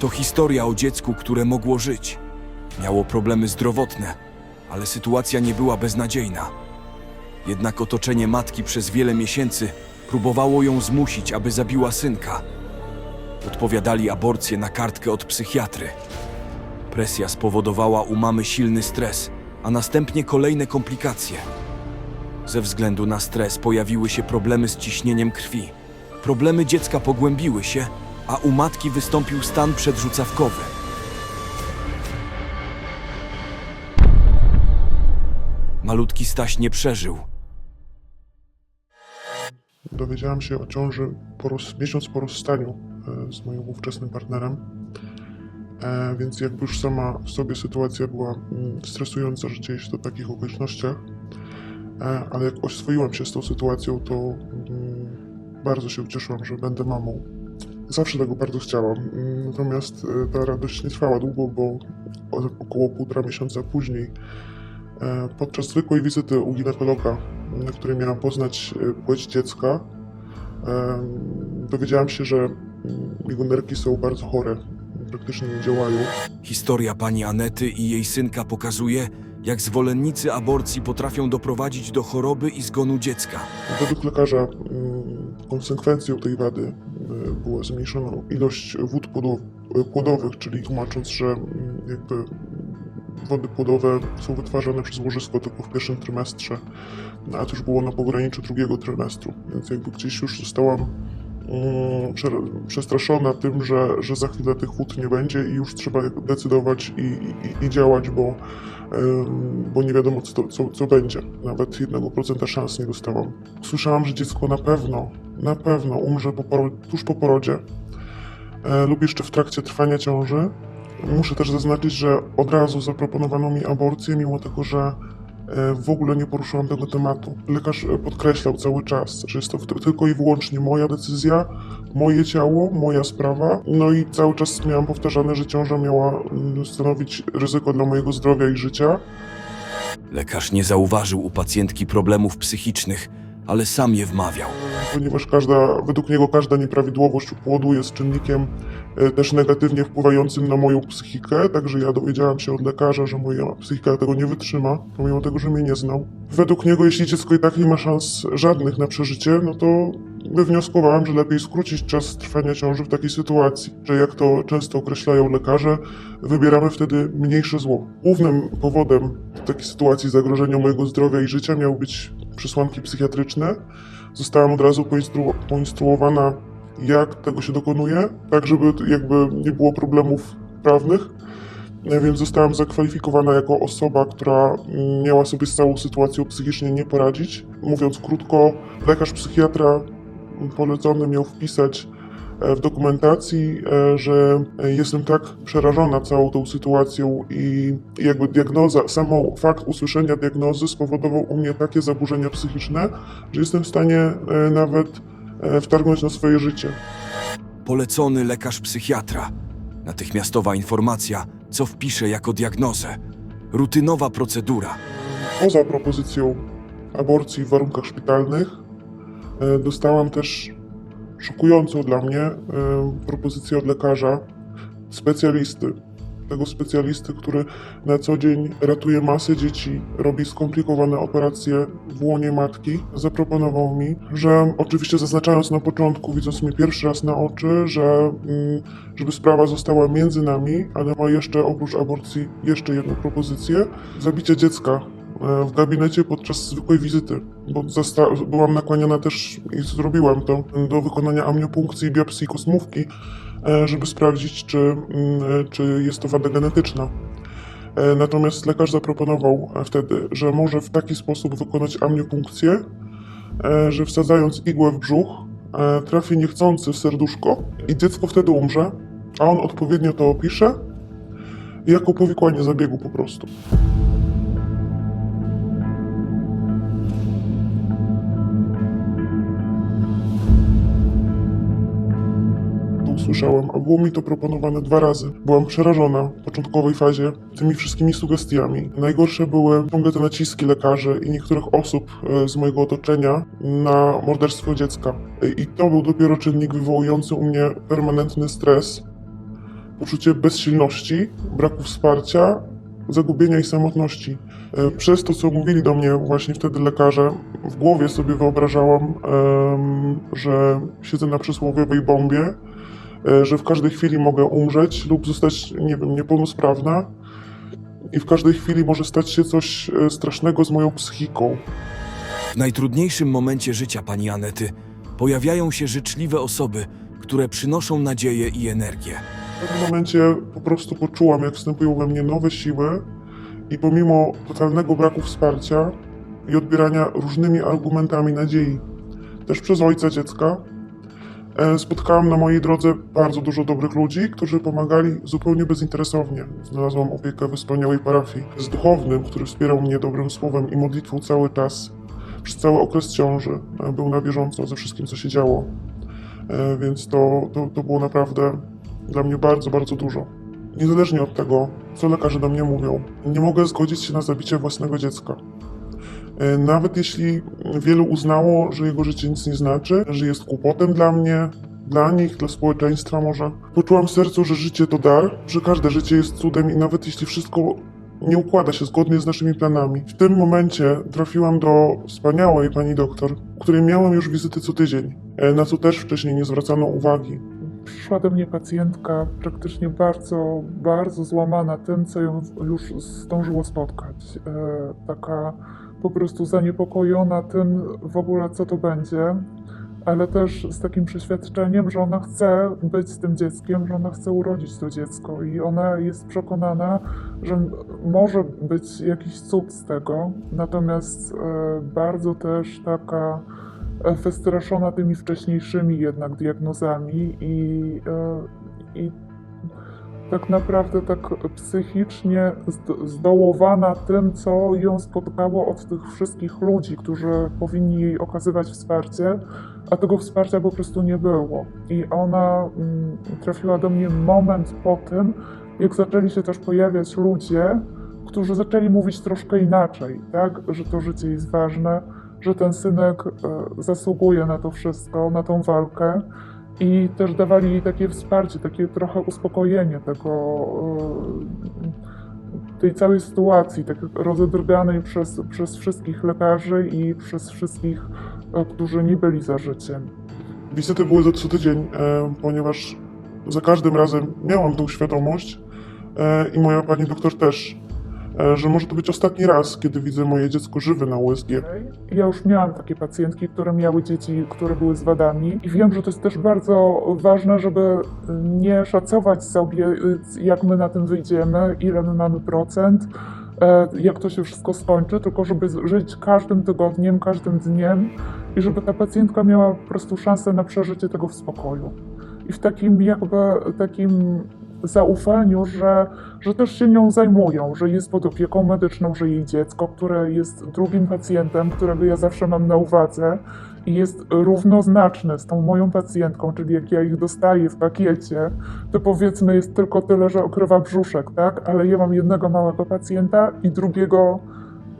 To historia o dziecku, które mogło żyć. Miało problemy zdrowotne, ale sytuacja nie była beznadziejna. Jednak otoczenie matki przez wiele miesięcy próbowało ją zmusić, aby zabiła synka. Odpowiadali aborcję na kartkę od psychiatry. Presja spowodowała u mamy silny stres, a następnie kolejne komplikacje. Ze względu na stres pojawiły się problemy z ciśnieniem krwi. Problemy dziecka pogłębiły się, a u matki wystąpił stan przedrzucawkowy. Malutki Staś nie przeżył. Dowiedziałam się o ciąży po roz... miesiąc po rozstaniu e, z moim ówczesnym partnerem, e, więc jakby już sama w sobie sytuacja była mm, stresująca, że dzieje się to w takich okolicznościach, e, ale jak oswoiłam się z tą sytuacją, to mm, bardzo się ucieszyłam, że będę mamą. Zawsze tego bardzo chciałam, mm, natomiast e, ta radość nie trwała długo, bo około półtora miesiąca później E, Podczas zwykłej wizyty u ginekologa, na której miałam poznać e, płeć dziecka, dowiedziałam się, że mm, jego nerki są bardzo chore, praktycznie nie działają. Historia pani Anety i jej synka pokazuje, jak zwolennicy aborcji potrafią doprowadzić do choroby i zgonu dziecka. Według lekarza mm, konsekwencją tej wady e, była zmniejszona ilość wód e, płodowych, czyli tłumacząc, że mm, jakby wody płodowe są wytwarzane przez łożysko tylko w pierwszym trymestrze, a to już było na pograniczu drugiego trymestru, więc jakby gdzieś już zostałam mm, prze- przestraszona tym, że, że za chwilę tych wód nie będzie i już trzeba decydować i, i, i działać, bo, bo nie wiadomo co, co, co będzie. Nawet jednego procenta szans nie dostałam. Słyszałam, że dziecko na pewno, na pewno umrze po poro- tuż po porodzie e, lub jeszcze w trakcie trwania ciąży. Muszę też zaznaczyć, że od razu zaproponowano mi aborcję, mimo tego, że e, w ogóle nie poruszyłam tego tematu. Lekarz e, podkreślał cały czas, że jest to tylko i wyłącznie moja decyzja, moje ciało, moja sprawa. No i cały czas miałam powtarzane, że ciąża miała mm, stanowić ryzyko dla mojego zdrowia i życia. Lekarz nie zauważył u pacjentki problemów psychicznych, ale sam je wmawiał. ponieważ każda, według niego każda nieprawidłowość u płodu jest czynnikiem e, też negatywnie wpływającym na moją psychikę, także ja dowiedziałam się od lekarza, że moja psychika tego nie wytrzyma, pomimo tego, że mnie nie znał. Według niego, jeśli dziecko i tak nie ma szans żadnych na przeżycie, no to wywnioskowałam, że lepiej skrócić czas trwania ciąży w takiej sytuacji, że jak to często określają lekarze, wybieramy wtedy mniejsze zło. Głównym powodem takiej sytuacji zagrożenia mojego zdrowia i życia miały być przesłanki psychiatryczne, zostałam od razu poinstru- poinstruowana, jak tego się dokonuje, tak żeby jakby nie było problemów prawnych. E, Więc zostałam zakwalifikowana jako osoba, która miała sobie z całą sytuacją psychicznie nie poradzić. Mówiąc krótko, lekarz psychiatra polecony miał wpisać w dokumentacji, e, że e, jestem tak przerażona całą tą sytuacją i jakby diagnoza, samo fakt usłyszenia diagnozy spowodował u mnie takie zaburzenia psychiczne, że jestem w stanie e, nawet e, wtargnąć na swoje życie. Polecony lekarz psychiatra. Natychmiastowa informacja, co wpisze jako diagnozę. Rutynowa procedura. Poza propozycją aborcji w warunkach szpitalnych, e, dostałam też szokującą dla mnie e, propozycję od lekarza, specjalisty. Tego specjalisty, który na co dzień ratuje masę dzieci, robi skomplikowane operacje w łonie matki, zaproponował mi, że oczywiście zaznaczając na początku, widząc mnie pierwszy raz na oczy, że mm, żeby sprawa została między nami, ale ma jeszcze oprócz aborcji jeszcze jedną propozycję, zabicie dziecka w gabinecie podczas zwykłej wizyty, bo byłam nakłaniana też i zrobiłam to do wykonania amniopunkcji, biopsji kosmówki, e, żeby sprawdzić, czy, mm, e, czy jest to wada genetyczna. E, Natomiast lekarz zaproponował e, wtedy, że może w taki sposób wykonać amniopunkcję, e, że wsadzając igłę w brzuch, e, trafi niechcący w serduszko i dziecko wtedy umrze, a on odpowiednio to opisze jako powikłanie zabiegu po prostu. To usłyszałem, a było mi to proponowane dwa razy. Byłam przerażona w początkowej fazie tymi wszystkimi sugestiami. Najgorsze były ciągle te naciski lekarzy i niektórych osób e, z mojego otoczenia na morderstwo dziecka. E, I to był dopiero czynnik wywołujący u mnie permanentny stres. poczucie bezsilności, braku wsparcia, zagubienia i samotności. E, Przez to, co mówili do mnie właśnie wtedy lekarze, w głowie sobie wyobrażałam, że siedzę na przysłowiowej bombie, że w każdej chwili mogę umrzeć lub zostać, nie wiem, niepełnosprawna i w każdej chwili może stać się coś e, strasznego z moją psychiką. W najtrudniejszym momencie życia pani Anety pojawiają się życzliwe osoby, które przynoszą nadzieję i energię. W pewnym momencie po prostu poczułam, jak wstępują we mnie nowe siły i pomimo totalnego braku wsparcia i odbierania różnymi argumentami nadziei, też przez ojca dziecka, e, spotkałam na mojej drodze bardzo dużo dobrych ludzi, którzy pomagali zupełnie bezinteresownie. Znalazłam opiekę we wspaniałej parafii z duchownym, który wspierał mnie dobrym słowem i modlitwą cały czas. Przez cały okres ciąży e, był na bieżąco ze wszystkim, co się działo. E, Więc to, to, to było naprawdę dla mnie bardzo, bardzo dużo. Niezależnie od tego, co lekarze do mnie mówią, nie mogę zgodzić się na zabicie własnego dziecka. E, Nawet jeśli wielu uznało, że jego życie nic nie znaczy, że jest kłopotem dla mnie, dla nich, dla społeczeństwa może. Poczułam w sercu, że życie to dar, że każde życie jest cudem i nawet jeśli wszystko nie układa się zgodnie z naszymi planami. W tym momencie trafiłam do wspaniałej pani doktor, której miałem już wizyty co tydzień, e, na co też wcześniej nie zwracano uwagi. Przyszła do mnie pacjentka praktycznie bardzo, bardzo złamana tym, co ją już zdążyło spotkać. E, taka po prostu zaniepokojona tym w ogóle, co to będzie, ale też z takim przeświadczeniem, że ona chce być z tym dzieckiem, że ona chce urodzić to dziecko i ona jest przekonana, że może być jakiś cud z tego, natomiast e, bardzo też taka e, wystraszona tymi wcześniejszymi jednak diagnozami i, e, i tak naprawdę tak psychicznie zd- zdołowana tym, co ją spotkało od tych wszystkich ludzi, którzy powinni jej okazywać wsparcie, a tego wsparcia po prostu nie było. I ona mm, trafiła do mnie moment po tym, jak zaczęli się też pojawiać ludzie, którzy zaczęli mówić troszkę inaczej, tak? że to życie jest ważne, że ten synek e, zasługuje na to wszystko, na tą walkę. I też dawali jej takie wsparcie, takie trochę uspokojenie tego, e, tej całej sytuacji, tak rozedrganej przez, przez wszystkich lekarzy i przez wszystkich, e, którzy nie byli za życiem. Wizyty były za co tydzień, e, ponieważ za każdym razem miałam tą świadomość i moja pani doktor też, że może to być ostatni raz, kiedy widzę moje dziecko żywe na USG. Ja już miałam takie pacjentki, które miały dzieci, które były z wadami i wiem, że to jest też bardzo ważne, żeby nie szacować sobie, jak my na tym wyjdziemy, ile my mamy procent, e, jak to się wszystko skończy, tylko żeby żyć każdym tygodniem, każdym dniem i żeby ta pacjentka miała po prostu szansę na przeżycie tego w spokoju. I w takim jakby takim zaufaniu, że, że też się nią zajmują, że jest pod opieką medyczną, że jej dziecko, które jest drugim pacjentem, którego ja zawsze mam na uwadze i jest równoznaczne z tą moją pacjentką, czyli jak ja ich dostaję w pakiecie, to powiedzmy jest tylko tyle, że okrywa brzuszek, tak? Ale ja mam jednego małego pacjenta i drugiego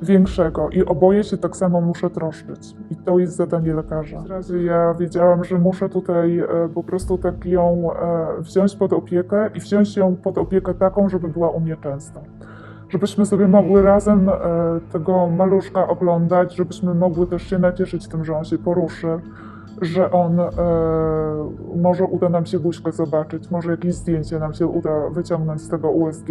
większego i oboje się tak samo muszę troszczyć. I to jest zadanie lekarza. W razie ja wiedziałam, że muszę tutaj e, po prostu tak ją e, wziąć pod opiekę i wziąć ją pod opiekę taką, żeby była u mnie często. Żebyśmy sobie mogły razem e, tego maluszka oglądać, żebyśmy mogły też się nacieszyć tym, że on się poruszy, że on może uda nam się buźkę zobaczyć, może jakieś zdjęcie nam się uda wyciągnąć z tego USG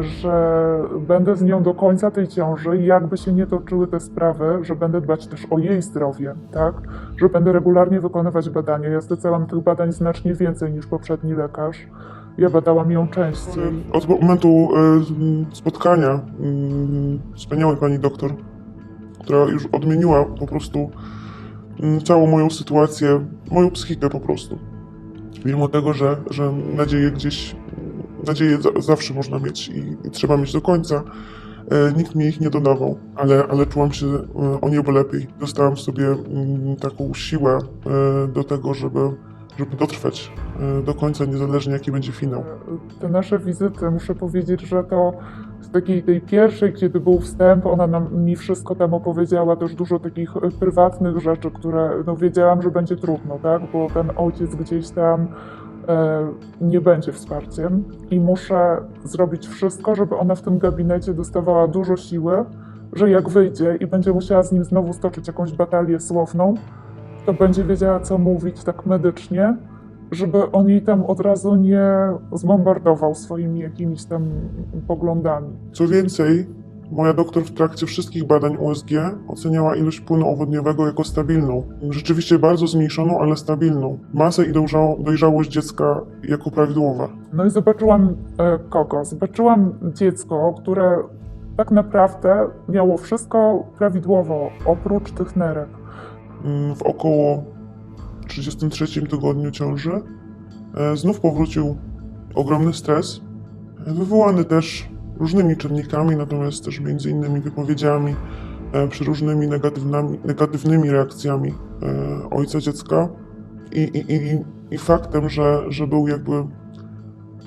że będę z nią do końca tej ciąży i jakby się nie toczyły te sprawy, że będę dbać też o jej zdrowie, tak? Że będę regularnie wykonywać badania. Ja zlecałam tych badań znacznie więcej niż poprzedni lekarz. Ja badałam ją częściej. Od momentu e, spotkania mm, wspaniałej pani doktor, która już odmieniła po prostu mm, całą moją sytuację, moją psychikę po prostu. Mimo tego, że, że nadzieję gdzieś, nadzieję za, zawsze można mieć i, i trzeba mieć do końca, e, nikt mi ich nie dodawał, ale, ale czułam się e, o niebo lepiej. Dostałam sobie mm, taką siłę e, do tego, żeby, żeby dotrwać do końca, niezależnie jaki będzie finał. Te nasze wizyty, muszę powiedzieć, że to z takiej tej pierwszej, kiedy był wstęp, ona nam, mi wszystko tam opowiedziała, też dużo takich prywatnych rzeczy, które no, wiedziałam, że będzie trudno, tak? Bo ten ojciec gdzieś tam nie będzie wsparciem i muszę zrobić wszystko, żeby ona w tym gabinecie dostawała dużo siły, że jak wyjdzie i będzie musiała z nim znowu stoczyć jakąś batalię słowną, to będzie wiedziała, co mówić tak medycznie, żeby on jej tam od razu nie zbombardował swoimi jakimiś tam poglądami. Co więcej, moja doktor w trakcie wszystkich badań USG oceniała ilość płynu owodniowego jako stabilną. Rzeczywiście bardzo zmniejszoną, ale stabilną. Masę i dojrzało- dojrzałość dziecka jako prawidłowe. No i zobaczyłam e, kogo? Zobaczyłam dziecko, które tak naprawdę miało wszystko prawidłowo, oprócz tych nerek. Mm, W około 33 tygodniu ciąży e, znów powrócił ogromny stres, e, wywołany też różnymi czynnikami, natomiast też między innymi wypowiedziami, e, przeróżnymi negatywnymi, negatywnymi reakcjami e, ojca dziecka. I, i, i, i faktem, że, że był jakby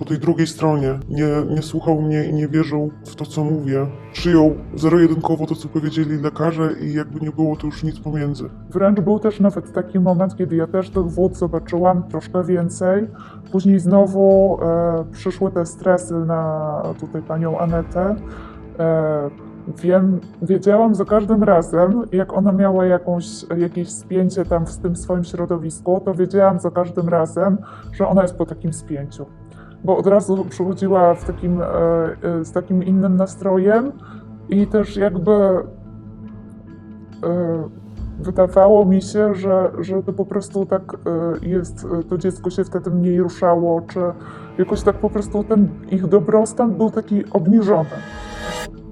po tej drugiej stronie, nie, nie słuchał mnie i nie wierzył w to, co mówię. Przyjął zero-jedynkowo to, co powiedzieli lekarze i jakby nie było to już nic pomiędzy. Wręcz był też nawet taki moment, kiedy ja też tych wód zobaczyłam troszkę więcej. Później znowu e, przyszły te stresy na tutaj panią Anetę. E, wiem, wiedziałam za każdym razem, jak ona miała jakąś, jakieś spięcie tam w tym swoim środowisku, to wiedziałam za każdym razem, że ona jest po takim spięciu. Bo od razu przychodziła w takim, e, e, z takim innym nastrojem i też jakby e, wydawało mi się, że, że to po prostu tak jest, to dziecko się wtedy mniej ruszało, czy jakoś tak po prostu ten ich dobrostan był taki obniżony.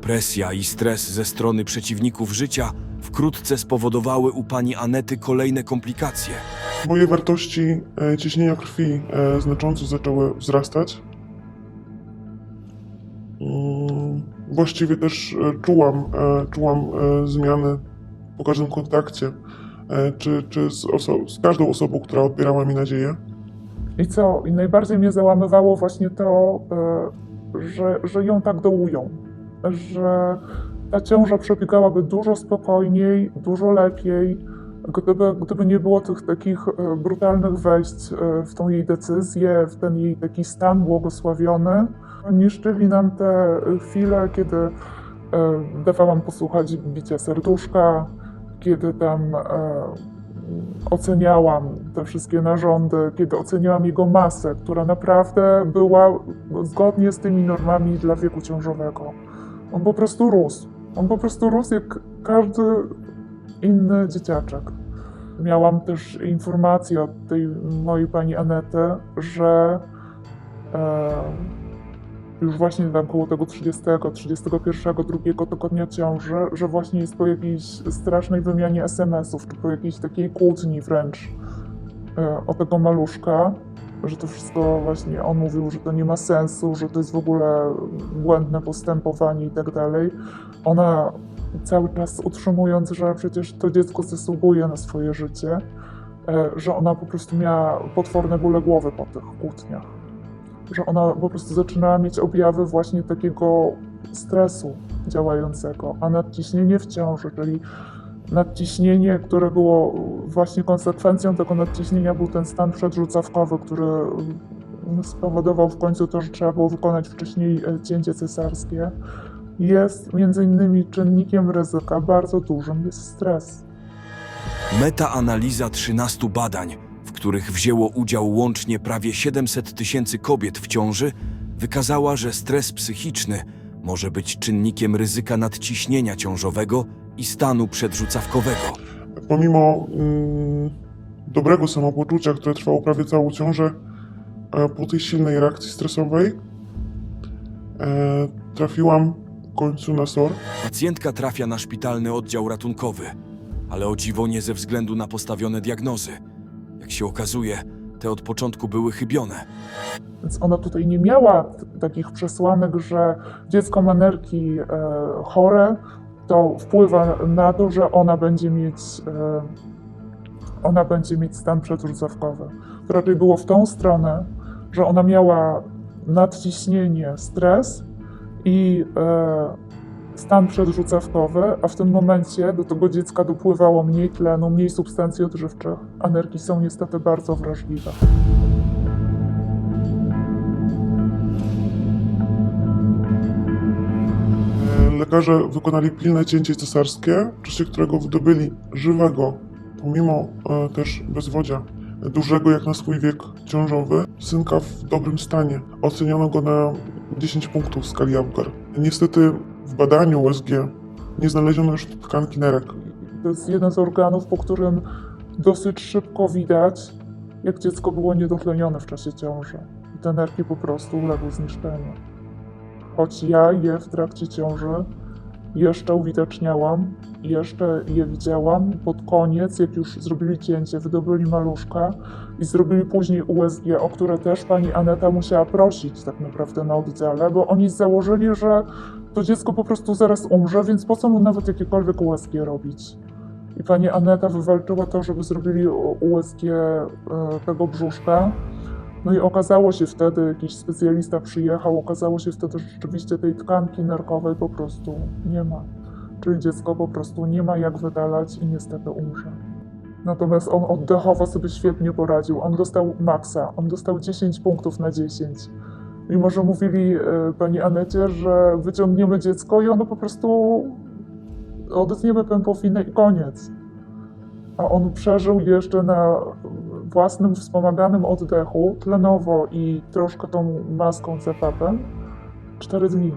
Presja i stres ze strony przeciwników życia wkrótce spowodowały u pani Anety kolejne komplikacje. Moje wartości e, ciśnienia krwi e, znacząco zaczęły wzrastać. Mm, Właściwie też e, czułam, e, czułam e, zmiany po każdym kontakcie, e, czy, czy z, oso- z każdą osobą, która odbierała mi nadzieję. I co? I najbardziej mnie załamywało właśnie to, e, że, że ją tak dołują, że ta ciąża przebiegałaby dużo spokojniej, dużo lepiej, gdyby, gdyby nie było tych takich e, brutalnych wejść e, w tą jej decyzję, w ten jej taki stan błogosławiony. Niszczyli nam te chwile, kiedy e, dawałam posłuchać bicia serduszka, kiedy tam oceniałam te wszystkie narządy, kiedy oceniałam jego masę, która naprawdę była zgodnie z tymi normami dla wieku ciążowego. On po prostu rósł. On po prostu rósł jak każdy inny dzieciaczek. Miałam też informację od tej mojej pani Anety, że e, już właśnie tam koło tego 30, 31, drugiego tygodnia ciąży, że właśnie jest po jakiejś strasznej wymianie SMS-ów, czy po jakiejś takiej kłótni wręcz e, o tego maluszka, że to wszystko właśnie on mówił, że to nie ma sensu, że to jest w ogóle błędne postępowanie i tak dalej. Ona cały czas utrzymując, że przecież to dziecko zasługuje na swoje życie, e, że ona po prostu miała potworne bóle głowy po tych kłótniach że ona po prostu zaczynała mieć objawy właśnie takiego stresu działającego, a nadciśnienie w ciąży, czyli nadciśnienie, które było właśnie konsekwencją tego nadciśnienia był ten stan przedrzucawkowy, który mm, spowodował w końcu to, że trzeba było wykonać wcześniej e, cięcie cesarskie, jest między innymi czynnikiem ryzyka bardzo dużym, jest stres. Metaanaliza 13 badań, w których wzięło udział łącznie prawie 700 tysięcy kobiet w ciąży, wykazała, że stres psychiczny może być czynnikiem ryzyka nadciśnienia ciążowego i stanu przedrzucawkowego. Pomimo mm, dobrego samopoczucia, które trwało prawie całą ciążę, e, po tej silnej reakcji stresowej e, trafiłam w końcu na SOR. Pacjentka trafia na szpitalny oddział ratunkowy, ale o dziwo nie ze względu na postawione diagnozy. Jak się okazuje, te od początku były chybione. Więc ona tutaj nie miała t- takich przesłanek, że dziecko ma nerki e, chore, to wpływa na to, że ona będzie mieć, e, ona będzie mieć stan przedrzucawkowy. To raczej było w tą stronę, że ona miała nadciśnienie, stres i e, stan przedrzucawkowy, a w tym momencie do tego dziecka dopływało mniej tlenu, mniej substancji odżywczych, a nerki są niestety bardzo wrażliwe. Lekarze wykonali pilne cięcie cesarskie, w czasie którego wydobyli żywego, pomimo e, też bezwodzia, dużego jak na swój wiek ciążowy, synka w dobrym stanie. Oceniono go na 10 punktów w skali Apgar. Niestety w badaniu USG nie znaleziono już tkanki nerek. To jest jeden z organów, po którym dosyć szybko widać, jak dziecko było niedotlenione w czasie ciąży. I te nerki po prostu uległy zniszczeniu. Choć ja je w trakcie ciąży jeszcze uwidaczniałam, jeszcze je widziałam. Pod koniec, jak już zrobili cięcie, wydobyli maluszka i zrobili później USG, o które też pani Aneta musiała prosić tak naprawdę na oddziale, bo oni założyli, że to dziecko po prostu zaraz umrze, więc po co mu nawet jakiekolwiek USG robić? I pani Aneta wywalczyła to, żeby zrobili USG e, tego brzuszka. No i okazało się wtedy, jakiś specjalista przyjechał, okazało się wtedy, że rzeczywiście tej tkanki nerkowej po prostu nie ma. Czyli dziecko po prostu nie ma jak wydalać i niestety umrze. Natomiast on oddechowo sobie świetnie poradził. On dostał maksa, on dostał 10 punktów na 10. Mimo, że mówili e, pani Anecie, że wyciągniemy dziecko i ono po prostu odetniemy pępowinę i koniec. A on przeżył jeszcze na własnym wspomaganym oddechu, tlenowo i troszkę tą maską CPAP-em 4 dni.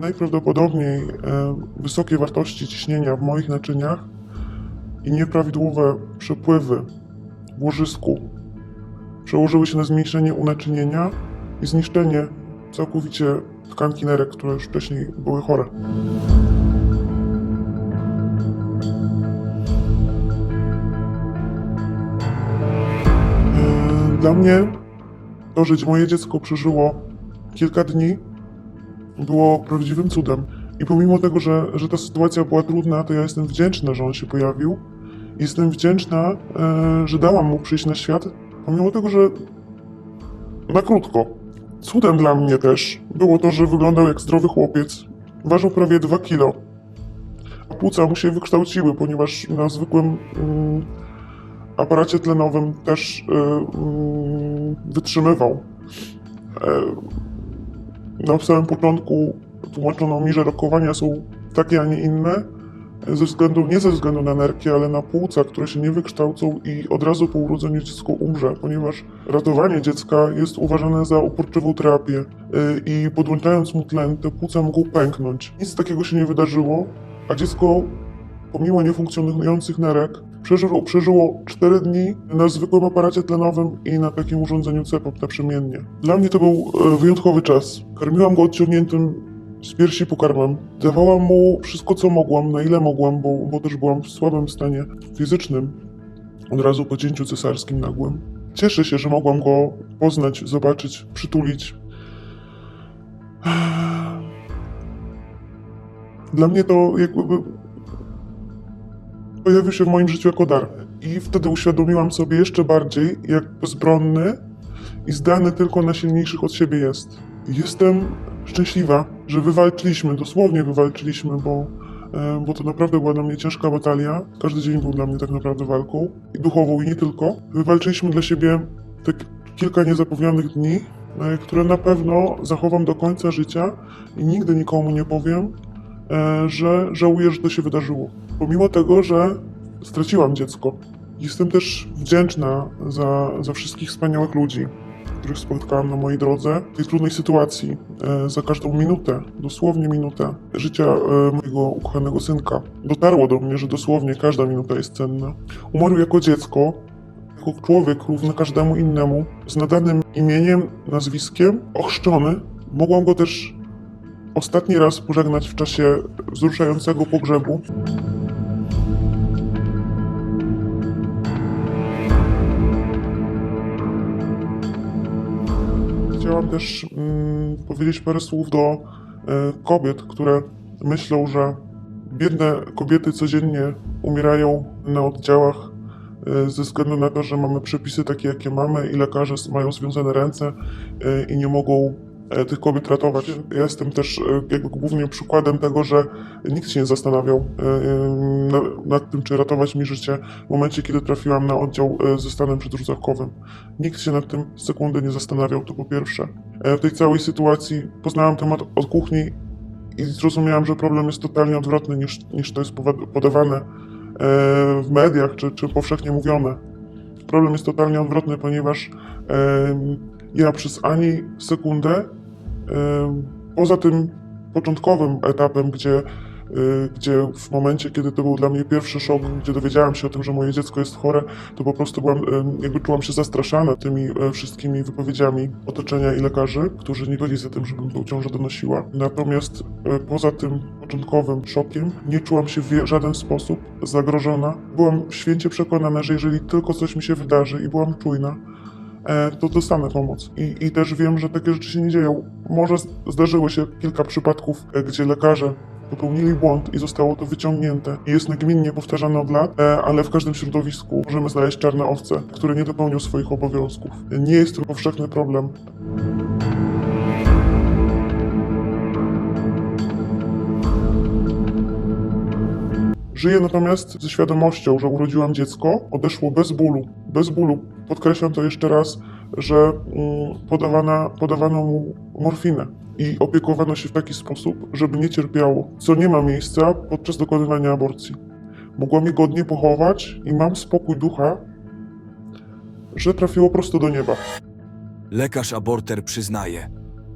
Najprawdopodobniej e, wysokie wartości ciśnienia w moich naczyniach i nieprawidłowe przepływy w łożysku przełożyły się na zmniejszenie unaczynienia i zniszczenie całkowicie tkanki nerek, które już wcześniej były chore. Dla mnie to, że moje dziecko przeżyło kilka dni, było prawdziwym cudem. I pomimo tego, że, że ta sytuacja była trudna, to ja jestem wdzięczna, że on się pojawił. Jestem wdzięczna, e, że dałam mu przyjść na świat, pomimo tego, że na krótko. Cudem dla mnie też było to, że wyglądał jak zdrowy chłopiec. Ważył prawie 2 kilo. A płuca mu się wykształciły, ponieważ na zwykłym mm, aparacie tlenowym też e, mm, wytrzymywał. E, na samym początku tłumaczono mi, że rokowania są takie, a nie inne, ze względu, nie ze względu na nerki, ale na płuca, które się nie wykształcą i od razu po urodzeniu dziecko umrze, ponieważ ratowanie dziecka jest uważane za uporczywą terapię yy, i podłączając mu tlen, te płuca mogą pęknąć. Nic takiego się nie wydarzyło, a dziecko, pomimo niefunkcjonujących nerek, przeżyło, przeżyło 4 dni na zwykłym aparacie tlenowym i na takim urządzeniu CEPOP naprzemiennie. Dla mnie to był e, wyjątkowy czas. Karmiłam go odciągniętym z piersi pokarmem. Dawałam mu wszystko, co mogłam, na ile mogłam, bo, bo też byłam w słabym stanie fizycznym. Od razu po cięciu cesarskim nagłym. Cieszę się, że mogłam go poznać, zobaczyć, przytulić. Dla mnie to jakby pojawił się w moim życiu jako dar. I wtedy uświadomiłam sobie jeszcze bardziej, jak bezbronny i zdany tylko na silniejszych od siebie jest. Jestem szczęśliwa, że wywalczyliśmy, dosłownie wywalczyliśmy, bo, e, bo to naprawdę była dla mnie ciężka batalia. Każdy dzień był dla mnie tak naprawdę walką, i duchową, i nie tylko. Wywalczyliśmy dla siebie te kilka niezapomnianych dni, e, które na pewno zachowam do końca życia i nigdy nikomu nie powiem, e, że żałuję, że to się wydarzyło. Pomimo tego, że straciłam dziecko. Jestem też wdzięczna za, za wszystkich wspaniałych ludzi, których spotkałam na mojej drodze w tej trudnej sytuacji, e, za każdą minutę, dosłownie minutę życia e, mojego ukochanego synka. Dotarło do mnie, że dosłownie każda minuta jest cenna. Umarł jako dziecko, jako człowiek równy każdemu innemu, z nadanym imieniem, nazwiskiem, ochrzczony. Mogłam go też ostatni raz pożegnać w czasie wzruszającego pogrzebu. Chciałam też mm, powiedzieć parę słów do e, kobiet, które myślą, że biedne kobiety codziennie umierają na oddziałach e, ze względu na to, że mamy przepisy takie, jakie mamy i lekarze mają związane ręce e, i nie mogą tych kobiet ratować. Ja jestem też e, jakby głównym przykładem tego, że nikt się nie zastanawiał e, e, na- nad tym, czy ratować mi życie w momencie, kiedy trafiłam na oddział e, ze stanem przedrzucawkowym. Nikt się nad tym sekundy nie zastanawiał, to po pierwsze. E, W tej całej sytuacji poznałam temat od kuchni i zrozumiałem, że problem jest totalnie odwrotny niż, niż to jest podawane e, w mediach czy, czy powszechnie mówione. Problem jest totalnie odwrotny, ponieważ ja przez ani sekundę, poza tym początkowym etapem, gdzie, y, gdzie w momencie, kiedy to był dla mnie pierwszy szok, gdzie dowiedziałem się o tym, że moje dziecko jest chore, to po prostu byłam, jakby czułam się zastraszana tymi e, wszystkimi wypowiedziami otoczenia i lekarzy, którzy nie byli za tym, żebym tą ciążę donosiła. Natomiast e, poza tym początkowym szokiem nie czułam się w żaden sposób zagrożona. Byłam święcie przekonana, że jeżeli tylko coś mi się wydarzy i byłam czujna, to dostanę pomoc. I, I też wiem, że takie rzeczy się nie dzieją. Może zdarzyło się kilka przypadków, e, gdzie lekarze popełnili błąd i zostało to wyciągnięte. I jest nagminnie powtarzane od lat, e, ale w każdym środowisku możemy znaleźć czarne owce, które nie dopełnią swoich obowiązków. Nie jest to powszechny problem. Żyję natomiast ze świadomością, że urodziłam dziecko, odeszło bez bólu. Bez bólu. Podkreślam to jeszcze raz, że mm, podawana, podawano mu morfinę i opiekowano się w taki sposób, żeby nie cierpiało, co nie ma miejsca podczas dokonywania aborcji. Mogłam je godnie pochować i mam spokój ducha, że trafiło prosto do nieba. Lekarz aborter przyznaje,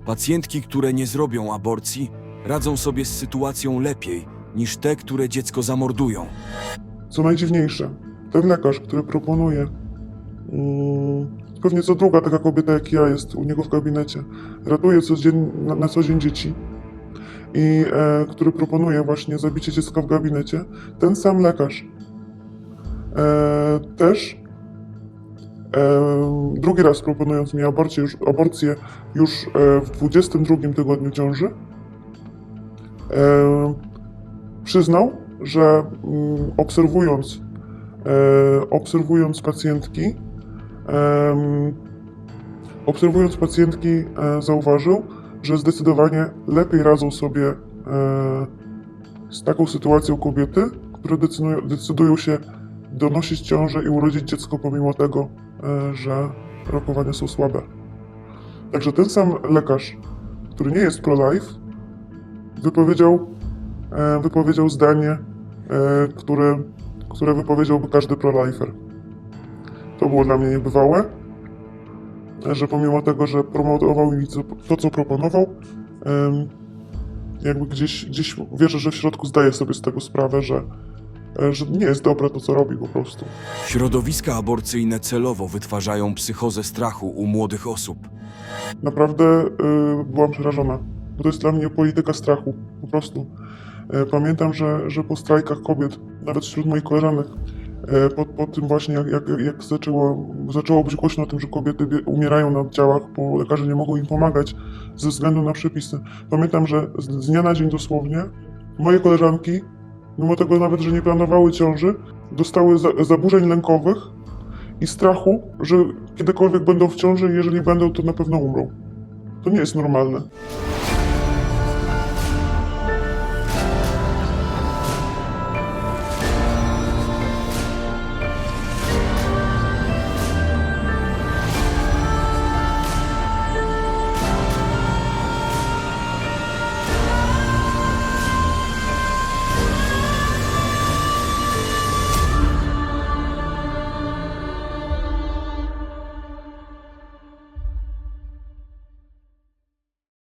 pacjentki, które nie zrobią aborcji, radzą sobie z sytuacją lepiej niż te, które dziecko zamordują. Co najdziwniejsze, ten lekarz, który proponuje, mm, pewnie co druga taka kobieta jak ja jest u niego w gabinecie, ratuje codzien, na, na co dzień dzieci. I e, który proponuje właśnie zabicie dziecka w gabinecie, ten sam lekarz. E, też e, drugi raz proponując mi aborcję już, aborcję już e, w 22 tygodniu ciąży, e, przyznał, że mm, obserwując, e, obserwując pacjentki, obserwując pacjentki, e, zauważył, że zdecydowanie lepiej radzą sobie e, z taką sytuacją kobiety, które decydują, decydują się donosić ciążę i urodzić dziecko pomimo tego, e, że rokowania są słabe. Także ten sam lekarz, który nie jest pro-life, wypowiedział wypowiedział zdanie, które, które wypowiedziałby każdy pro-lifer. Było dla mnie niebywałe, że pomimo tego, że promował mi to, co proponował, jakby gdzieś, gdzieś wierzę, że w środku zdaje sobie z tego sprawę, że, e, że nie jest dobre to, co robi po prostu. Środowiska aborcyjne celowo wytwarzają psychozę strachu u młodych osób. Naprawdę y, byłam przerażona, bo to jest dla mnie polityka strachu, po prostu. E, Pamiętam, że, że po strajkach kobiet, nawet wśród moich koleżanek, po, po tym właśnie jak, jak, jak zaczęło, zaczęło być głośno o tym, że kobiety bie- umierają na oddziałach, bo lekarze nie mogą im pomagać ze względu na przepisy. Pamiętam, że z, z dnia na dzień dosłownie moje koleżanki, mimo tego nawet, że nie planowały ciąży, dostały za, zaburzeń lękowych i strachu, że kiedykolwiek będą w ciąży i jeżeli będą, to na pewno umrą. To nie jest normalne.